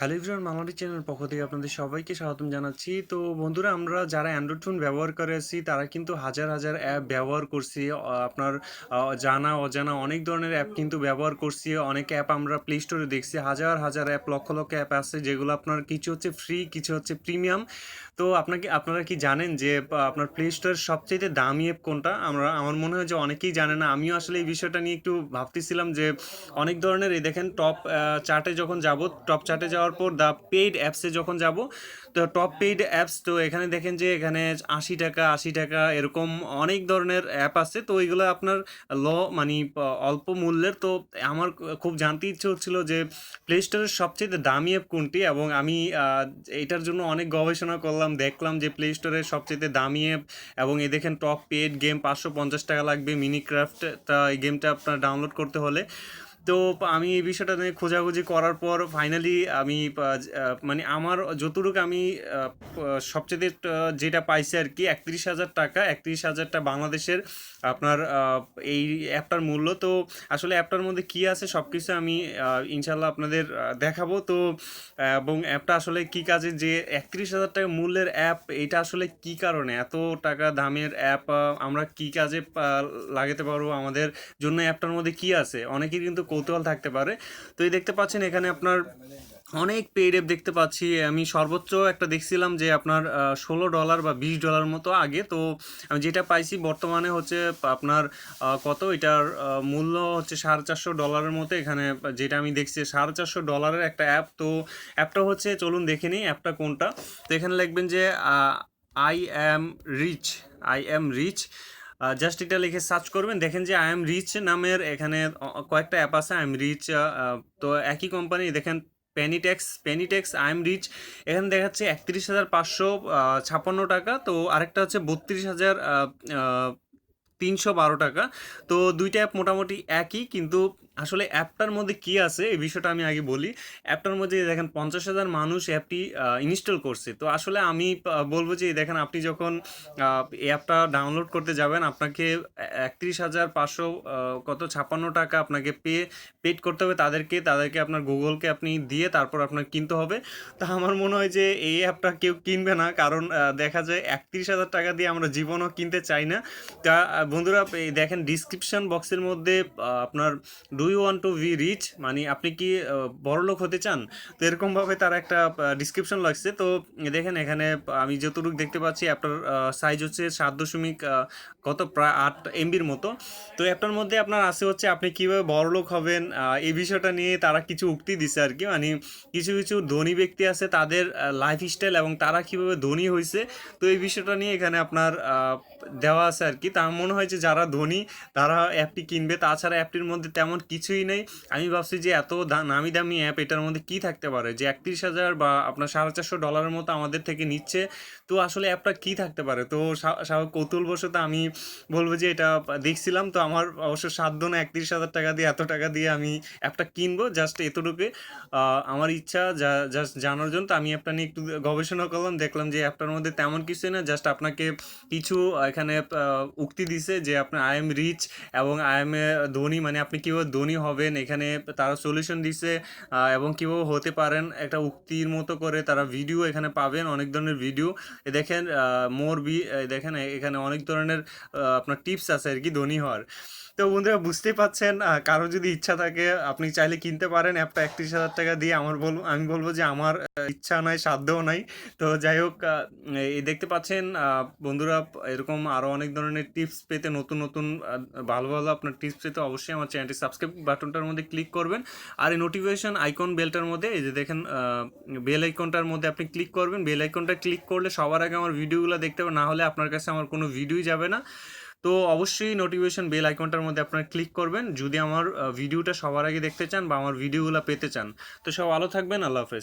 Hello everyone Bangladesh channel পক্ষ থেকে আপনাদের সবাইকে স্বাগতম জানাচ্ছি। তো বন্ধুরা, আমরা যারা অ্যান্ড্রয়েড ফোন ব্যবহার করে আছি, তারা কিন্তু হাজার হাজার অ্যাপ ব্যবহার করছি। আপনার জানা, অজানা অনেক ধরনের অ্যাপ কিন্তু ব্যবহার করছি। অনেক অ্যাপ আমরা প্লে স্টোরে দেখছি। হাজার হাজার অ্যাপ লক্ষ লক্ষ অ্যাপ আছে, যেগুলো আপনার কিছু হচ্ছে ফ্রি কিছু হচ্ছে প্রিমিয়াম তো আপনাকে, আপনারা কি জানেন যে আপনার প্লে স্টোরের সবচেয়ে দামি অ্যাপ কোনটা? আমরা, আমার মনে হয় যে অনেকেই জানে না। আমিও আসলে এই বিষয়টা নিয়ে একটু ভাবতেছিলাম যে, অনেক ধরনের এই দেখেন টপ চার্টে যখন যাব টপ চার্টে যাওয়ার পর দ্য পেইড অ্যাপসে যখন যাব তো টপ পেইড অ্যাপস তো এখানে দেখেন যে এখানে আশি টাকা আশি টাকা এরকম অনেক ধরনের অ্যাপ আছে। তো ওইগুলো আপনার ল মানে অল্প মূল্যের। তো আমার খুব জানতে ইচ্ছে হচ্ছিল যে প্লে স্টোরের সবচেয়ে দামি অ্যাপ কোনটি? এবং আমি এটার জন্য অনেক গবেষণা করলাম, দেখলাম যে প্লে স্টোরের সবচেয়ে দামি অ্যাপ এবং এ দেখেন টপ পেড গেম পাঁচশো পঞ্চাশ টাকা লাগবে মিনি ক্রাফট তা এই গেমটা আপনার ডাউনলোড করতে হলে। তো আমি এই বিষয়টা নিয়ে খোঁজাখুঁজি করার পর ফাইনালি আমি মানে আমার যতটুকু আমি সবচেয়ে যেটা পাইছি আর কি, একত্রিশ হাজার টাকা, একত্রিশ হাজারটা বাংলাদেশের আপনার এই অ্যাপটার মূল্য। তো আসলে অ্যাপটার মধ্যে কি আছে সব কিছু আমি ইনশাল্লাহ আপনাদের দেখাবো। তো এবং অ্যাপটা আসলে কি কাজে, যে একত্রিশ হাজার টাকা মূল্যের অ্যাপ, এটা আসলে কি কারণে? এত টাকা দামের অ্যাপ আমরা কি কাজে লাগাতে পারব? আমাদের জন্য অ্যাপটার মধ্যে কি আছে? অনেকেই কিন্তু কৌতূহল থাকতে পারে। তো এই দেখতে পাচ্ছেন, এখানে আপনার অনেক পেইড অ্যাপ দেখতে পাচ্ছি। আমি সর্বোচ্চ একটা দেখছিলাম যে আপনার ষোলো ডলার বা বিশ ডলার মতো আগে। তো আমি যেটা পাইছি বর্তমানে হচ্ছে আপনার কত? এটার মূল্য হচ্ছে সাড়ে চারশো ডলারের মতো। এখানে যেটা আমি দেখছি, সাড়ে চারশো ডলারের একটা অ্যাপ তো অ্যাপটা হচ্ছে, চলুন দেখে নিই অ্যাপটা কোনটা। তো এখানে লিখবেন যে I am rich I am rich just এটা লিখে সার্চ করবেন। দেখেন যে আই এম রিচ নামের এখানে কয়েকটা অ্যাপ আছে আই এম রিচ তো একই কোম্পানি দেখেন পেনিটেক্স পেনিটেক্স আই এম রিচ এখানে দেখাচ্ছে একত্রিশ হাজার পাঁচশো ছাপ্পান্ন টাকা, তো আরেকটা হচ্ছে বত্রিশ হাজার তিনশো বারো টাকা, তো দুইটা অ্যাপ মোটামুটি একই, কিন্তু আসলে অ্যাপটার মধ্যে কি আছে, এই বিষয়টা আমি আগে বলি। অ্যাপটার মধ্যে দেখেন পঞ্চাশ হাজার মানুষ অ্যাপটি ইনস্টল করছে। তো আসলে আমি বলব যে দেখেন আপনি যখন অ্যাপটা ডাউনলোড করতে যাবেন, আপনাকে একত্রিশ হাজার পাঁচশো কত, ছাপ্পান্ন টাকা আপনাকে পে, পেড করতে হবে তাদেরকে। তাদেরকে আপনার গুগলকে আপনি দিয়ে তারপর আপনার কিনতে হবে। তা আমার মনে হয় যে এই অ্যাপটা কেউ কিনবে না, কারণ দেখা যায় একত্রিশ হাজার টাকা দিয়ে আমরা জীবনও কিনতে চাই না। তা বন্ধুরা দেখেন ডিসক্রিপশন বক্সের মধ্যে আপনার you want to be rich মানে আপনি কি বড় লোক হতে চান? তো এরকমভাবে তার একটা ডিসক্রিপশন লাগছে। তো দেখেন এখানে আমি যতটুকু দেখতে পাচ্ছি অ্যাপটার সাইজ হচ্ছে সাত দশমিক কত? প্রায় আট এমবির মতো। তো অ্যাপটার মধ্যে আপনার আছে হচ্ছে, আপনি কীভাবে বড়লোক হবেন? এই বিষয়টা নিয়ে তারা কিছু উক্তি দিছে আর কি। মানে কিছু কিছু ধনী ব্যক্তি আছে, তাদের লাইফ স্টাইল এবং তারা কীভাবে ধনী হয়েছে তো এই বিষয়টা নিয়ে এখানে আপনার দেওয়া আছে আর কি। তা মনে হয় যে যারা ধনী, তারা অ্যাপটি কিনবে। তাছাড়া অ্যাপটির মধ্যে তেমন কিছুই নেই। আমি ভাবছি যে এত নামি দামি অ্যাপ, এটার মধ্যে কি থাকতে পারে? যে একত্রিশ হাজার বা আপনার সাড়ে চারশো ডলারের মতো আমাদের থেকে নিচ্ছে। তো আসলে অ্যাপটা কি থাকতে পারে? তো কৌতূহলবশত আমি বলব যে এটা দেখছিলাম। তো আমার অবশ্য সাধ্য না একত্রিশ হাজার টাকা দিয়ে, এত টাকা দিয়ে আমি অ্যাপটা কিনবো। জাস্ট এতটুকু। আমার ইচ্ছা যা জাস্ট জানার জন্য। তো আমি অ্যাপটা নিয়ে একটু গবেষণা করলাম। দেখলাম যে অ্যাপটার মধ্যে তেমন কিছুই না। জাস্ট আপনাকে কিছু এখানে উক্তি দিছে যে আপনার আই এম রিচ এবং আই এম এ ধনী মানে আপনি কীভাবে ধনী হবেন, এখানে তারা সলিউশন দিছে এবং কীভাবে হতে পারেন, একটা উক্তির মতো করে তারা ভিডিও এখানে পাবেন, অনেক ধরনের ভিডিও এ দেখেন মোর বি দেখেন এখানে অনেক ধরনের আপনার টিপস আছে আর কি ধনী হওয়ার। তো বন্ধুরা, বুঝতেই পাচ্ছেন কারও যদি ইচ্ছা থাকে, আপনি চাইলে কিনতে পারেন অ্যাপটা একত্রিশ হাজার টাকা দিয়ে। আমার বলব আমি বলব যে আমার ইচ্ছা নাই, সাধ্যও নাই। তো যাই হোক দেখতে পাচ্ছেন বন্ধুরা, এরকম আরও অনেক ধরনের টিপস পেতে, নতুন নতুন ভালো ভালো আপনার টিপস পেতে অবশ্যই আমার চ্যানেলটি সাবস্ক্রাইব বাটনটার মধ্যে ক্লিক করবেন। আর এই নোটিফিকেশন আইকন বেলটার মধ্যে, এই যে দেখেন বেল আইকনটার মধ্যে আপনি ক্লিক করবেন। বেল আইকনটা ক্লিক করলে সবার আগে আমার ভিডিওগুলো দেখতে হবে, না হলে আপনার কাছে আমার কোনো ভিডিওই যাবে না। তো অবশ্যই নোটিফিকেশন বেল আইকনটার মধ্যে আপনারা ক্লিক করবেন, যদি আমার ভিডিওটা সবার আগে দেখতে চান বা আমার ভিডিওগুলো পেতে চান। তো সব ভালো থাকবেন, আল্লাহ হাফেজ।